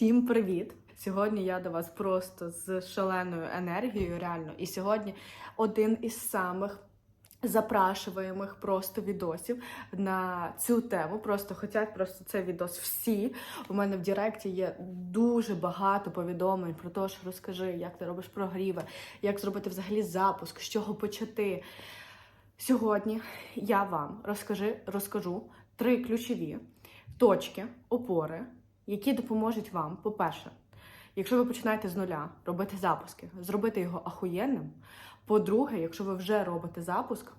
Всім привіт! Сьогодні я до вас просто з шаленою енергією, реально. І сьогодні один із самих запрашуваємих просто відосів на цю тему. Просто хотять просто цей відос всі. У мене в Директі є дуже багато повідомлень про те, що розкажи, як ти робиш прогріви, як зробити взагалі запуск, з чого почати. Сьогодні я вам розкажи, розкажу три ключові точки, опори, які допоможуть вам, по-перше, якщо ви починаєте з нуля робити запуски, зробити його ахуєнним. По-друге, якщо ви вже робите запуск,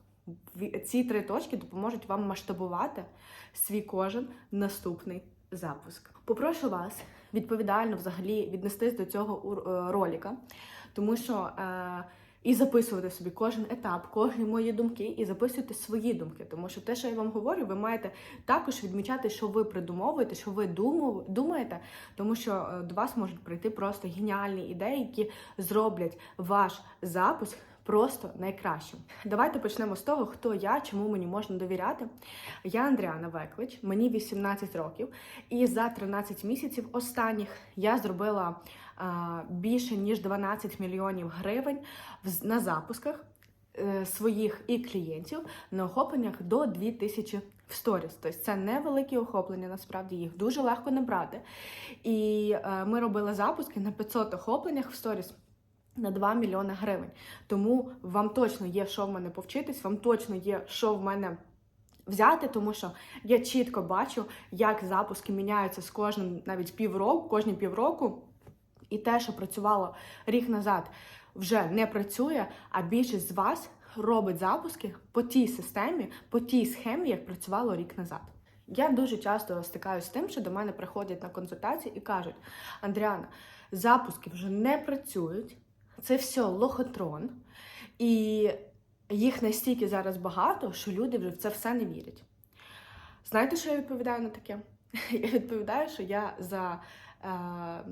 ці три точки допоможуть вам масштабувати свій кожен наступний запуск. Попрошу вас відповідально взагалі віднестись до цього е, ролика, тому що е, і записувати собі кожен етап, кожні мої думки, і записуйте свої думки. Тому що те, що я вам говорю, ви маєте також відмічати, що ви придумовуєте, що ви думаєте, тому що е, до вас можуть прийти просто геніальні ідеї, які зроблять ваш запуск просто найкращим. Давайте почнемо з того, хто я, чому мені можна довіряти. Я Андріана Веклич, мені 18 років, і за 13 місяців останніх я зробила більше ніж 12 мільйонів гривень на запусках е, своїх і клієнтів на охопленнях до 2000 в сторіс. Тобто це невеликі охоплення, насправді їх дуже легко набрати. І е, ми робили запуски на 500 охопленнях в сторіс. На 2 мільйони гривень. Тому вам точно є що в мене повчитись, вам точно є що в мене взяти, тому що я чітко бачу, як запуски міняються з кожним навіть півроку, кожні півроку. І те, що працювало рік назад, вже не працює, а більшість з вас робить запуски по тій системі, по тій схемі, як працювало рік назад. Я дуже часто стикаюся з тим, що до мене приходять на консультації і кажуть: Андріана, запуски вже не працюють, це все лохотрон, і їх настільки зараз багато, що люди вже в це все не вірять. Знаєте, що я відповідаю на таке? Я відповідаю, що я за. Е,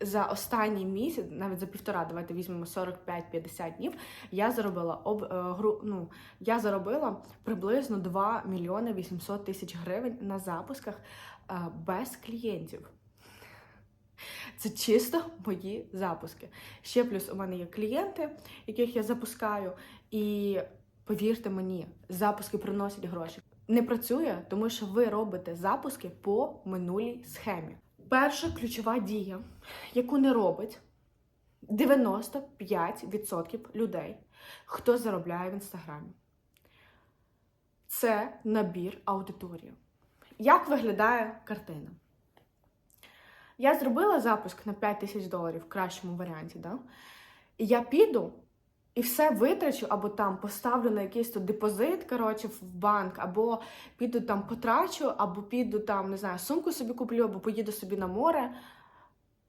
за останній місяць, навіть за півтора, давайте візьмемо 45-50 днів, я заробила об, е, ну, я заробила приблизно 2 мільйони 800 тисяч гривень на запусках е, без клієнтів. Це чисто мої запуски. Ще плюс у мене є клієнти, яких я запускаю, і повірте мені, запуски приносять гроші. Не працює, тому що ви робите запуски по минулій схемі. Перша ключова дія, яку не робить 95% людей, хто заробляє в інстаграмі. Це набір аудиторії. Як виглядає картина? Я зробила запуск на 5 тисяч доларів в кращому варіанті, да? і я піду і все витрачу, або там поставлю на якийсь тут депозит, коротше, в банк, або піду там потрачу, або піду там, не знаю, сумку собі куплю, або поїду собі на море.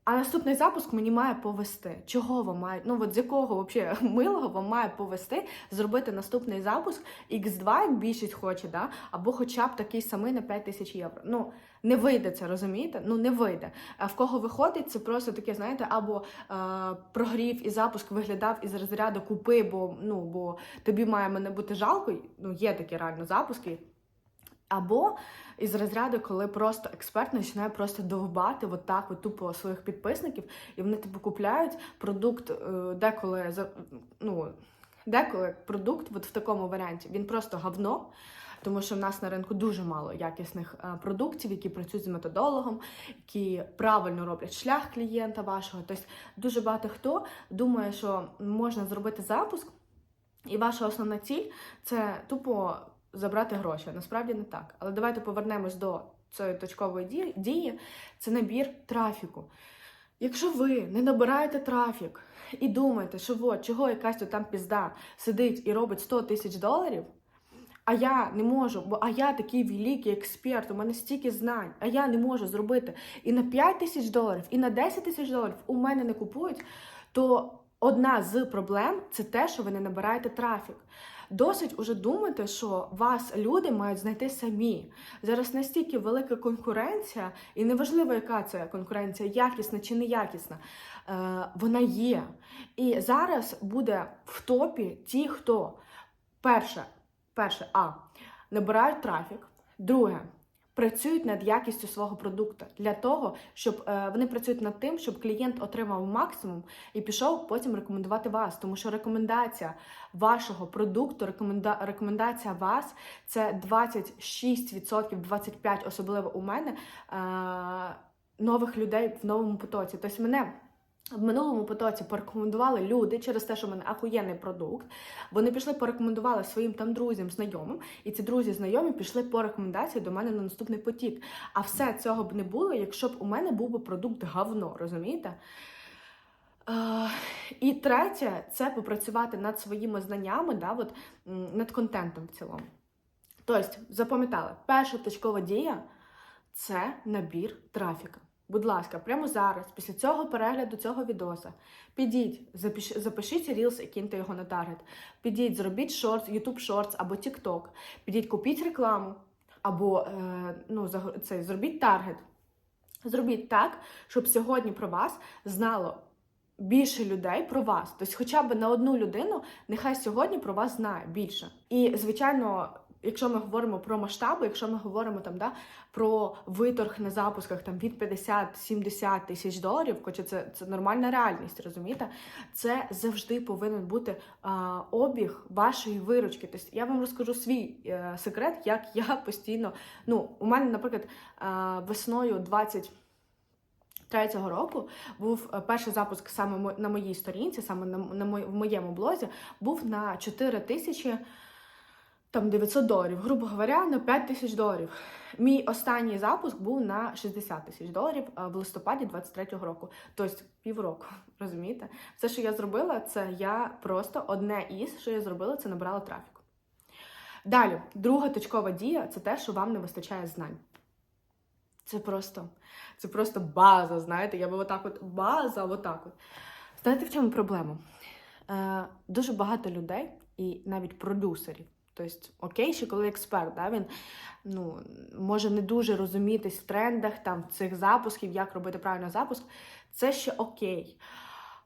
А наступний запуск мені має повести. Чого вам має? Ну от з якого взагалі милого вам має повести зробити наступний запуск X2, як більшість хоче, да? або хоча б такий самий на 5 тисяч євро. Ну не вийде це, розумієте? Ну не вийде. А в кого виходить, це просто таке, знаєте, або е, прогрів і запуск виглядав із розряду купи, бо ну бо тобі має мене бути жалко. Ну є такі реально запуски. Або із розряду, коли просто експерт починає просто довбати от так, от тупо своїх підписників, і вони типу купляють продукт е, деколи ну, деколи продукт от в такому варіанті. Він просто говно, тому що в нас на ринку дуже мало якісних е, продуктів, які працюють з методологом, які правильно роблять шлях клієнта вашого. Тобто дуже багато хто думає, що можна зробити запуск, і ваша основна ціль це тупо забрати гроші. Насправді не так. Але давайте повернемось до цієї точкової дії. Це набір трафіку. Якщо ви не набираєте трафік і думаєте, що от, чого якась там пізда сидить і робить 100 тисяч доларів, а я не можу, бо а я такий великий експерт, у мене стільки знань, а я не можу зробити і на 5 тисяч доларів, і на 10 тисяч доларів у мене не купують, то одна з проблем це те, що ви не набираєте трафік. Досить уже думати, що вас люди мають знайти самі. Зараз настільки велика конкуренція, і неважливо, яка це конкуренція, якісна чи неякісна, е, вона є. І зараз буде в топі ті, хто перше, перше, а набирають трафік, друге. Працюють над якістю свого продукту для того, щоб е, вони працюють над тим, щоб клієнт отримав максимум і пішов потім рекомендувати вас. Тому що рекомендація вашого продукту, рекоменда, рекомендація вас це 26%, 25%, особливо у мене е, нових людей в новому потоці. Тобто мене. В минулому потоці порекомендували люди через те, що в мене ахуєнний продукт. Вони пішли, порекомендували своїм там друзям, знайомим, і ці друзі знайомі пішли по рекомендації до мене на наступний потік. А все цього б не було, якщо б у мене був би продукт говно, розумієте? Е, і третє це попрацювати над своїми знаннями, да, от, над контентом в цілому. Тобто, запам'ятали, перша точкова дія це набір трафіка. Будь ласка, прямо зараз, після цього перегляду цього відоса, підіть, запиш, запишіть Reels і киньте його на таргет. Підіть, зробіть шорт, YouTube Shorts або TikTok. Підіть, купіть рекламу, або е, ну, це, зробіть таргет. Зробіть так, щоб сьогодні про вас знало більше людей про вас. Тобто, хоча б на одну людину, нехай сьогодні про вас знає більше. І, звичайно, якщо ми говоримо про масштаби, якщо ми говоримо там, да, про виторг на запусках там, від 50-70 тисяч доларів, хоча це, це нормальна реальність, розумієте? Це завжди повинен бути а, обіг вашої виручки. Тобто я вам розкажу свій е, секрет, як я постійно. Ну, у мене, наприклад, а, весною 20 Третього року був е, перший запуск саме на моїй сторінці, саме на, на моєму блозі, був на 4 тисячі там 900 доларів, грубо говоря, на 5 тисяч доларів. Мій останній запуск був на 60 тисяч доларів в листопаді 23-го року, тобто півроку. Розумієте? Все, що я зробила, це я просто одне із, що я зробила, це набрала трафіку. Далі, друга точкова дія це те, що вам не вистачає знань. Це просто, це просто база, знаєте, я би отак от база, отак от. Знаєте, в чому проблема? Е, дуже багато людей і навіть продюсерів. Тобто, окей, ще коли експерт, да, він ну, може не дуже розумітись в трендах, там, цих запусків, як робити правильно запуск, це ще окей.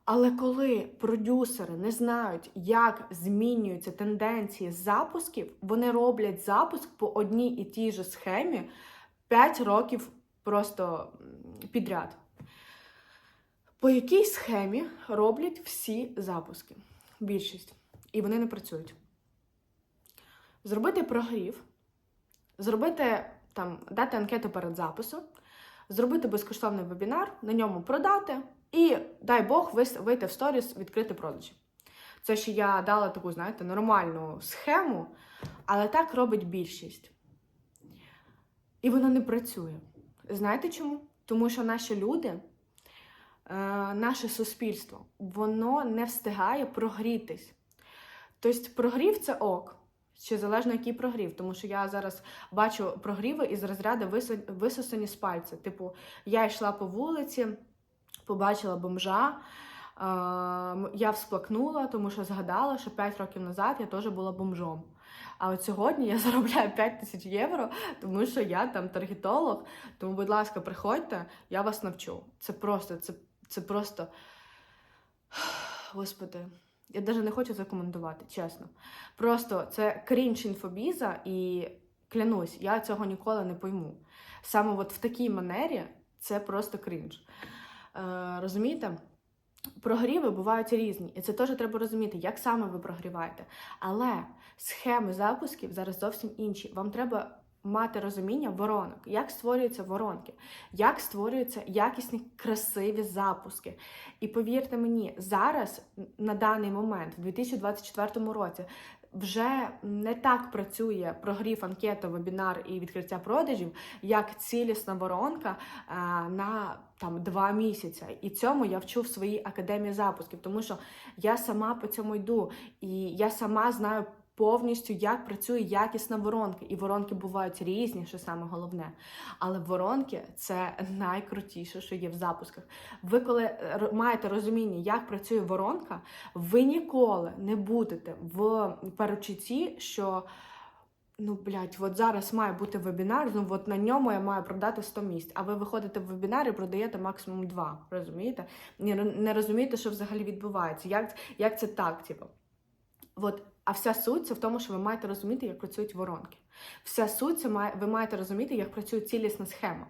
Але коли продюсери не знають, як змінюються тенденції запусків, вони роблять запуск по одній і тій же схемі 5 років просто підряд. По якій схемі роблять всі запуски? Більшість. І вони не працюють. Зробити прогрів, зробити там, дати анкету перед записом, зробити безкоштовний вебінар, на ньому продати і, дай Бог, вийти в сторіс, відкрити продажі. Це ще я дала таку, знаєте, нормальну схему, але так робить більшість. І воно не працює. Знаєте чому? Тому що наші люди, е, наше суспільство, воно не встигає прогрітись. Тобто прогрів це ок. Ще залежно, який прогрів, тому що я зараз бачу прогріви із розряду висосані з пальця. Типу, я йшла по вулиці, побачила бомжа, я всплакнула, тому що згадала, що 5 років назад я теж була бомжом. А от сьогодні я заробляю 5 тисяч євро, тому що я там таргетолог. Тому, будь ласка, приходьте, я вас навчу. Це просто, це, це просто. Господи, я навіть не хочу це чесно. Просто це крінж інфобіза, і клянусь, я цього ніколи не пойму. Саме от в такій манері це просто крінж. Е, розумієте? Прогріви бувають різні, і це теж треба розуміти, як саме ви прогріваєте. Але схеми запусків зараз зовсім інші. Вам треба мати розуміння воронок, як створюються воронки, як створюються якісні красиві запуски. І повірте мені, зараз на даний момент, в 2024 році, вже не так працює прогрів анкета, вебінар і відкриття продажів, як цілісна воронка а, на там два місяці. І цьому я вчу в своїй академії запусків, тому що я сама по цьому йду, і я сама знаю. Повністю як працює якісна воронка, і воронки бувають різні, що саме головне. Але воронки це найкрутіше, що є в запусках. Ви, коли е, маєте розуміння, як працює воронка, ви ніколи не будете в перечутті, що ну, блядь, от зараз має бути вебінар, ну от на ньому я маю продати 100 місць. А ви виходите в вебінар і продаєте максимум 2, розумієте? Не, не розумієте, що взагалі відбувається, як, як це так, типу. От, а вся суть це в тому, що ви маєте розуміти, як працюють воронки. Вся суть це має, ви маєте розуміти, як працює цілісна схема.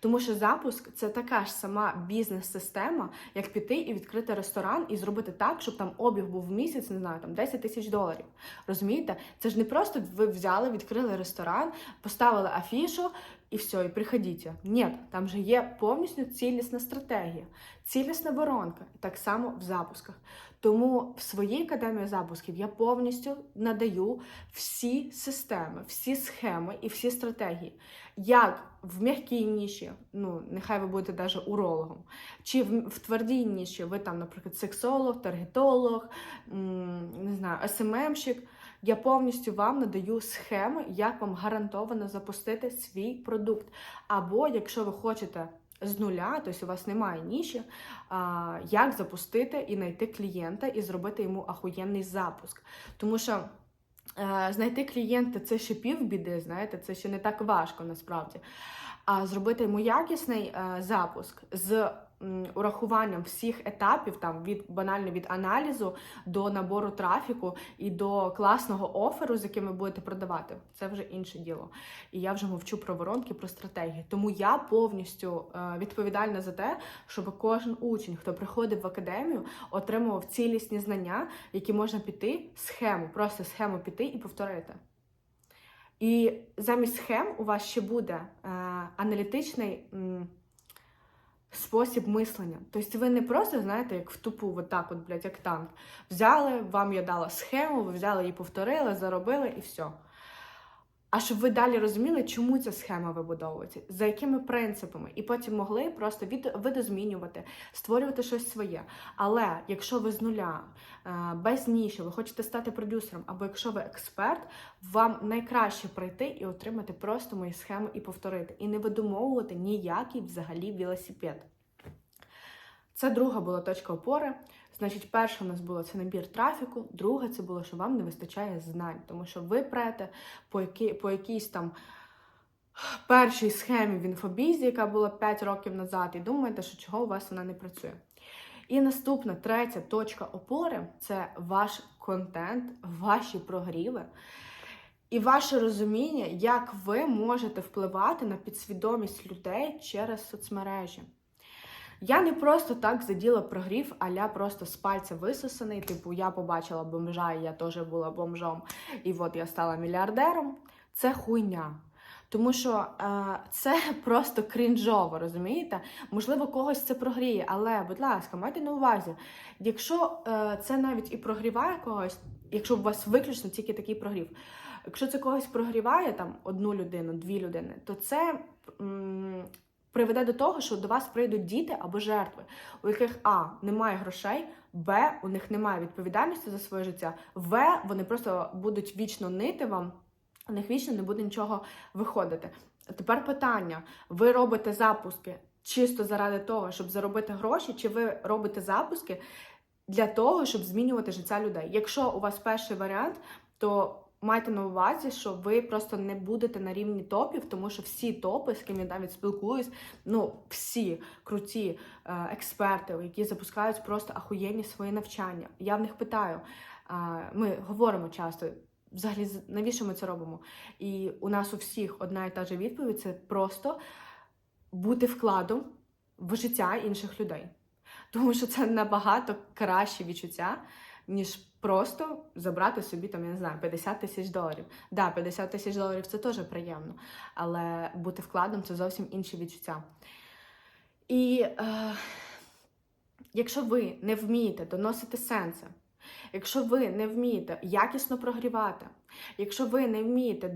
Тому що запуск це така ж сама бізнес-система, як піти і відкрити ресторан і зробити так, щоб там обіг був в місяць, не знаю, там 10 тисяч доларів. Розумієте? Це ж не просто ви взяли, відкрили ресторан, поставили афішу і все, і приходіть. Ні, там же є повністю цілісна стратегія, цілісна воронка, так само в запусках. Тому в своїй академії запусків я повністю надаю всі системи, всі схеми і всі стратегії. Як в м'якій ніші, ну нехай ви будете навіть урологом, чи в, в твердій ніші, ви там, наприклад, сексолог, таргетолог, не знаю, СММщик. Я повністю вам надаю схеми, як вам гарантовано запустити свій продукт. Або якщо ви хочете з нуля, тобто у вас немає ніші, як запустити і знайти клієнта і зробити йому ахуєнний запуск. Тому що е, знайти клієнта це ще півбіди, знаєте, це ще не так важко насправді. А зробити йому якісний е, запуск з урахуванням всіх етапів, там від банально від аналізу до набору трафіку і до класного оферу, з яким ви будете продавати, це вже інше діло. І я вже мовчу про воронки, про стратегії. Тому я повністю е, відповідальна за те, щоб кожен учень, хто приходив в академію, отримував цілісні знання, які можна піти, схему, просто схему піти і повторити. І замість схем у вас ще буде е, аналітичний спосіб мислення. Тобто ви не просто, знаєте, як в тупу, от так, от, блядь, як танк. Взяли, вам я дала схему, ви взяли її, повторили, заробили і все. А щоб ви далі розуміли, чому ця схема вибудовується, за якими принципами, і потім могли просто видозмінювати, створювати щось своє. Але якщо ви з нуля, е, без ніші, ви хочете стати продюсером, або якщо ви експерт, вам найкраще прийти і отримати просто мої схеми і повторити, і не видумовувати ніякий взагалі велосипед. Це друга була точка опори. Значить, перша у нас була це набір трафіку, друга це було, що вам не вистачає знань, тому що ви прете по, які, по якійсь там першій схемі в інфобізі, яка була 5 років назад, і думаєте, що чого у вас вона не працює. І наступна третя точка опори це ваш контент, ваші прогріви. І ваше розуміння, як ви можете впливати на підсвідомість людей через соцмережі. Я не просто так заділа прогрів, аля просто з пальця висосаний. Типу, я побачила бомжа, і я теж була бомжом, і от я стала мільярдером. Це хуйня. Тому що е, це просто крінжово, розумієте? Можливо, когось це прогріє, але, будь ласка, майте на увазі, якщо е, це навіть і прогріває когось, якщо у вас виключно тільки такий прогрів, якщо це когось прогріває там одну людину, дві людини, то це. М- приведе до того, що до вас прийдуть діти або жертви, у яких А немає грошей, Б, у них немає відповідальності за своє життя, В, вони просто будуть вічно нити вам, у них вічно не буде нічого виходити. Тепер питання: ви робите запуски чисто заради того, щоб заробити гроші, чи ви робите запуски для того, щоб змінювати життя людей? Якщо у вас перший варіант, то Майте на увазі, що ви просто не будете на рівні топів, тому що всі топи, з ким я навіть спілкуюсь, ну всі круті е, експерти, які запускають просто ахуєнні свої навчання. Я в них питаю. Ми говоримо часто. Взагалі, навіщо ми це робимо? І у нас у всіх одна і та же відповідь це просто бути вкладом в життя інших людей. Тому що це набагато краще відчуття, ніж просто забрати собі там, я не знаю, 50 тисяч доларів. Да, 50 тисяч доларів це теж приємно, але бути вкладом це зовсім інші відчуття. І е, якщо ви не вмієте доносити сенси, якщо ви не вмієте якісно прогрівати, якщо ви не вмієте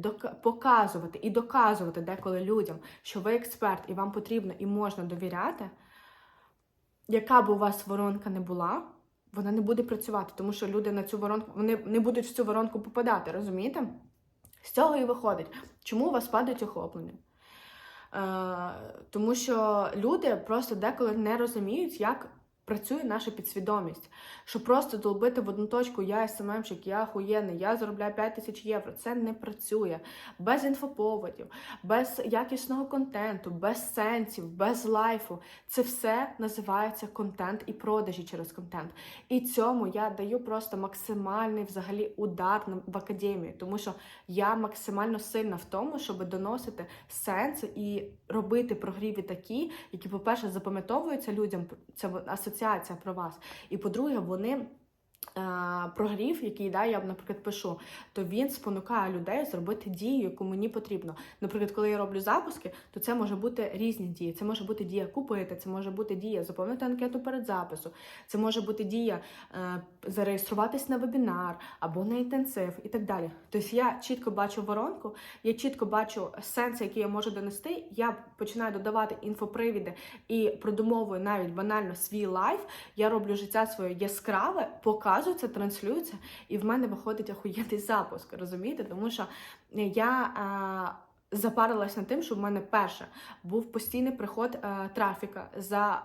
показувати і доказувати деколи людям, що ви експерт і вам потрібно і можна довіряти, яка б у вас воронка не була, вона не буде працювати, тому що люди на цю воронку вони не будуть в цю воронку попадати, розумієте? З цього і виходить. Чому у вас падають охоплення? Е, тому що люди просто деколи не розуміють, як працює наша підсвідомість. Що просто долбити в одну точку я СММщик, я охуєнний, я заробляю 5 тисяч євро. Це не працює без інфоповодів, без якісного контенту, без сенсів, без лайфу. Це все називається контент і продажі через контент. І цьому я даю просто максимальний взагалі удар в академію, тому що я максимально сильна в тому, щоб доносити сенс і робити прогріві такі, які, по-перше, запам'ятовуються людям. Це асоціація про вас. І по-друге, вони. Е, Прогрів, який да, я, наприклад, пишу, то він спонукає людей зробити дію, яку мені потрібно. Наприклад, коли я роблю запуски, то це може бути різні дії. Це може бути дія купити, це може бути дія заповнити анкету перед запису, це може бути дія е, зареєструватись на вебінар або на інтенсив і так далі. Тобто я чітко бачу воронку, я чітко бачу сенс, який я можу донести. Я починаю додавати інфопривіди і продумовую навіть банально свій лайф. Я роблю життя своє яскраве, показується, транслюється, і в мене виходить охуєнний запуск. Розумієте? Тому що я. е, Запарилась над тим, що в мене перше був постійний приход е, трафіка за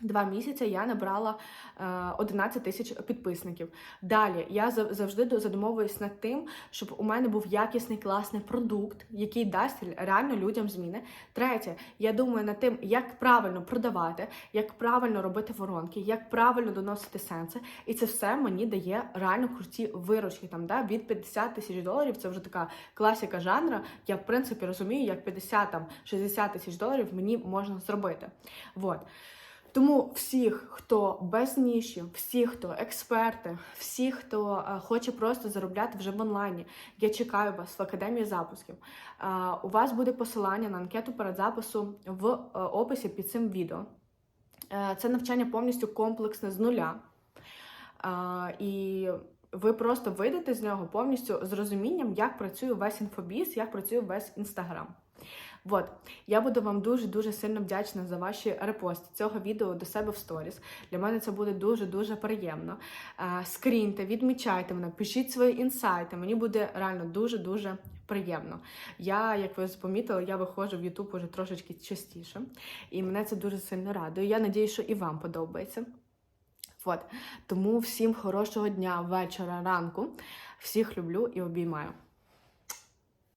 Два місяці я набрала е, 11 тисяч підписників. Далі я зав- завжди задумовуюсь над тим, щоб у мене був якісний класний продукт, який дасть реально людям зміни. Третє, я думаю над тим, як правильно продавати, як правильно робити воронки, як правильно доносити сенси. І це все мені дає реально круті виручки. Там да, від 50 тисяч доларів. Це вже така класика жанра. Я в принципі розумію, як 50 там 60 тисяч доларів мені можна зробити. Вот. Тому всіх, хто без ніші, всі, хто експерти, всі, хто е, хоче просто заробляти вже в онлайні, я чекаю вас в академії запусків. Е, у вас буде посилання на анкету перед запису в е, описі під цим відео. Це навчання повністю комплексне з нуля. І ви просто вийдете з нього повністю з розумінням, як працює весь інфобіз, як працює весь інстаграм. Вот, я буду вам дуже дуже сильно вдячна за ваші репости цього відео до себе в сторіс. Для мене це буде дуже дуже приємно. Скріньте, відмічайте мене, пишіть свої інсайти. Мені буде реально дуже дуже приємно. Я, як ви помітили, я виходжу в YouTube уже трошечки частіше, і мене це дуже сильно радує. Я надію, що і вам подобається. От. Тому всім хорошого дня, вечора, ранку. Всіх люблю і обіймаю.